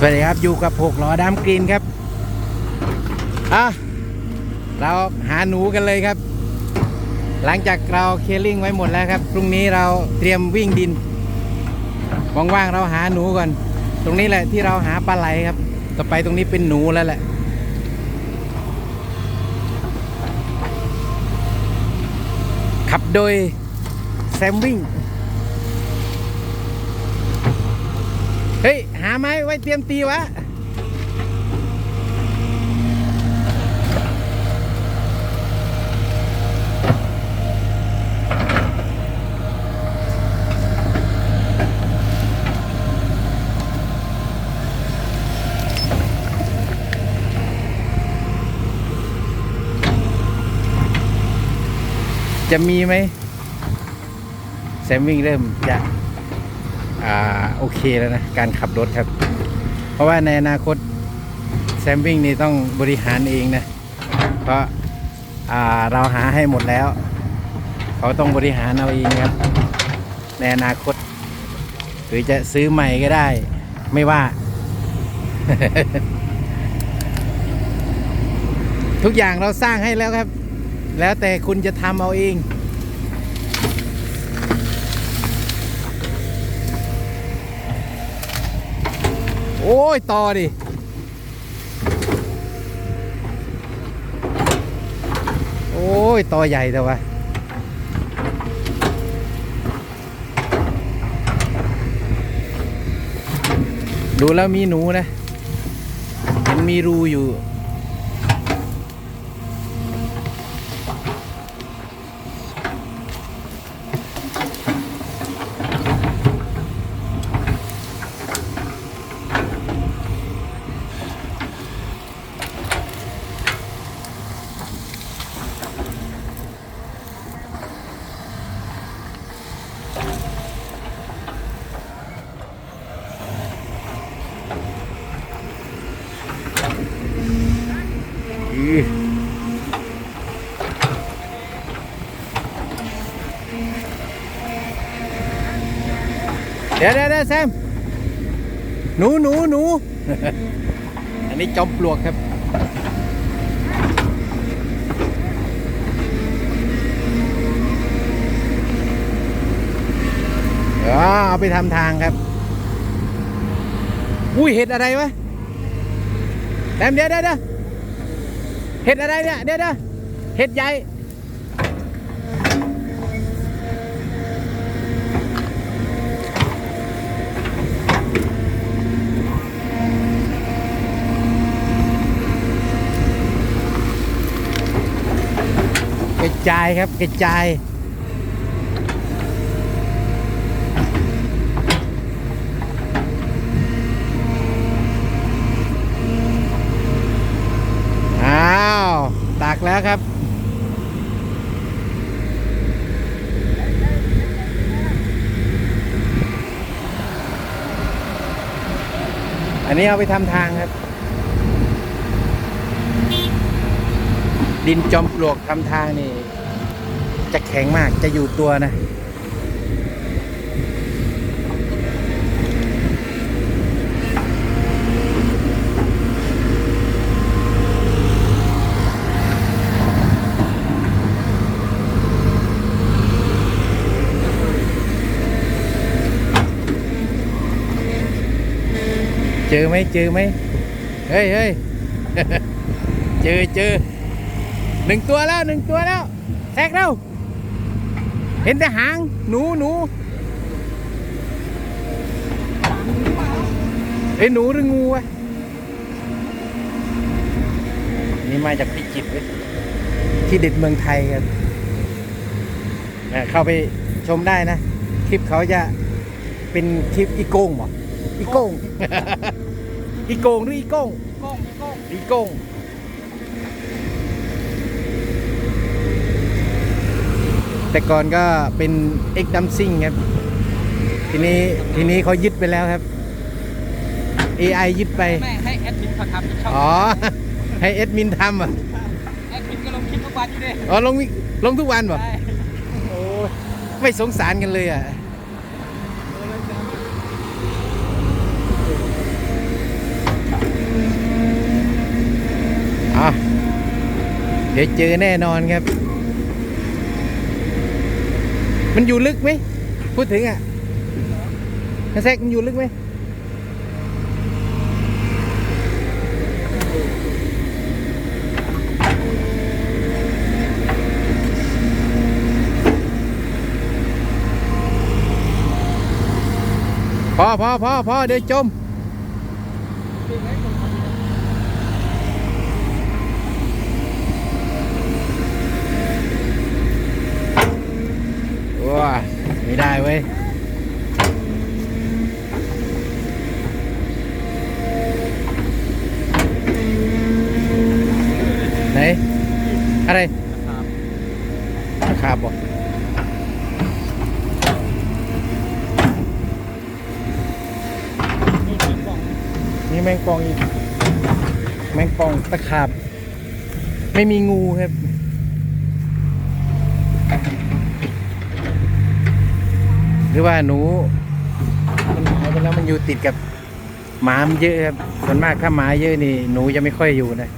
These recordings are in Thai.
สวัสดีครับ อยู่กับหกล้อดามกรีนครับ อะ เราหาหนูกันเลยครับ หลังจากเราเคลียร์ลิงไว้หมดแล้วครับ พรุ่งนี้เราเตรียมวิ่งดิน ว่างๆเราหาหนูก่อน ตรงนี้แหละที่เราหาปลาไหลครับ ต่อไปตรงนี้เป็นหนูแล้วแหละ ขับโดยแซมวิ่ง เฮ้ย หาไม้ไว้เตรียมตีวะจะมีไหมแซมวิ่งเริ่มจะ อ่าโอเคแล้วนะ การขับรถครับ เพราะว่าในอนาคตแซมวิ่งนี่ต้องบริหารเองนะ เพราะอ่าเราหาให้หมดแล้ว เขาต้องบริหารเอาเองครับ ในอนาคต หรือจะซื้อใหม่ก็ได้ ไม่ว่า ทุกอย่างเราสร้างให้แล้วครับ แล้วแต่คุณจะทำเอาเอง โอ้ย ต่อดิ โอ้ย ต่อใหญ่แต่ว่าดูแล้วมีหนูนะ มันมีรูอยู่ เดี๋ยวเดี๋ยวเดี๋ยวแซม หนูหนูหนู อันนี้จอมปลวกครับอ๋อเอาไปทำทางครับ อุ้ยเห็ดอะไรวะแซมเดี๋ยวเดี๋ยว เห็ดอะไรเนี่ยเดี๋ยวเดี๋ยวเห็ดใหญ่กระจายครับกระจาย อ้าวตั กแล้วครับ อันนี้เอาไปทำทางครับ ดินจอมปลวกทำทางนี่ จะแข็งมากจะอยู่ตัวนะ อไหมเจอไหมเฮ้ยเฮ้ยเจอเจอหนึ่งตัวแล้วหนึ่งตัวแล้วแทรกแล้วเห็นแต่หาง หนูหนูเอ้หนูหรืองูวะนี่มาจากพิจิตรที่เด็ดเมืองไทยกันเอ่อเข้าไปชมได้นะ คลิปเขาจะเป็นคลิปอีโก้งหรออีโก้ง อีโก้งหรืออีโก้งโก้งโก้งอีโก้งแต่ก่อนก็เป็นเอ็กดัมซิงครับ ทีนี้ทีนี้เขายึดไปแล้วครับ AI ยึดไป แม่ให้แอดมินเขาทำที่ช่องอ๋อ ให้เอดมินทำอะแอดมินก็ลงคลิปทุกวันอยู่ดิอ๋อลงวิลงทุกวันป่ะใช่ โอ้ยไม่สงสารกันเลยอะ เดี๋ยวเจอแน่นอนครับ มันอยู่ลึกไหม พูดถึงอะนาแซกมันอยู่ลึกไหมพอพอพอพอเดี๋ยวจม ว้า ได้เว้ยไหนอะไรราคาบอกนี่ถึงบอกนี่แมงปองอีก แมงปองตะขาบ ไม่มีงูครับ คือว่าหนูมันหายไปแล้วมันอยู่ติดกับหมามันเยอะครับส่วนมากถ้าหมาเยอะนี่หนูจะไม่ค่อยอยู่นะ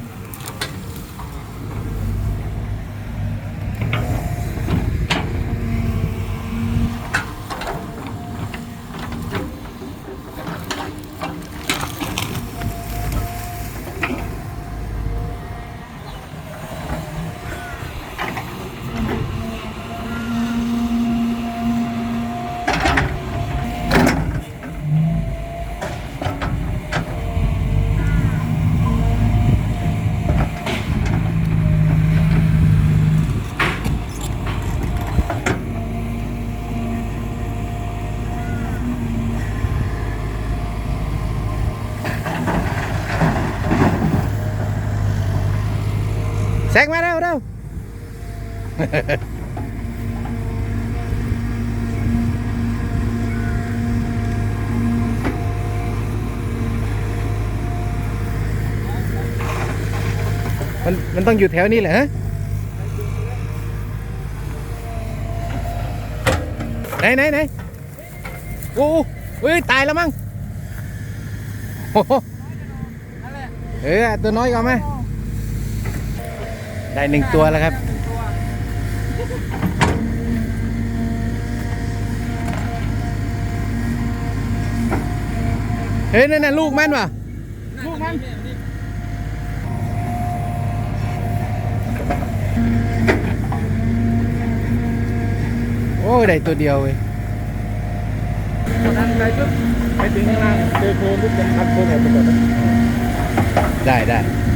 มันมันต้องอยู่แถวนี้แหละฮะไหนไหนไหนโอ้โอ้ยตายแล้วมั้งโอ้โหเออตัวน้อยก่อนไหมได้หนึ่งตัวแล้วครับ เฮ้ยนั่นน่ะลูกมันว่ะลูกมันโอ้ยได้ตัวเดียวเว้ยดันไปปุ๊บไปถึงข้างล่างเจอโคมปุ๊บจะพัดโคมออกไปก่อนนะได้ได้เ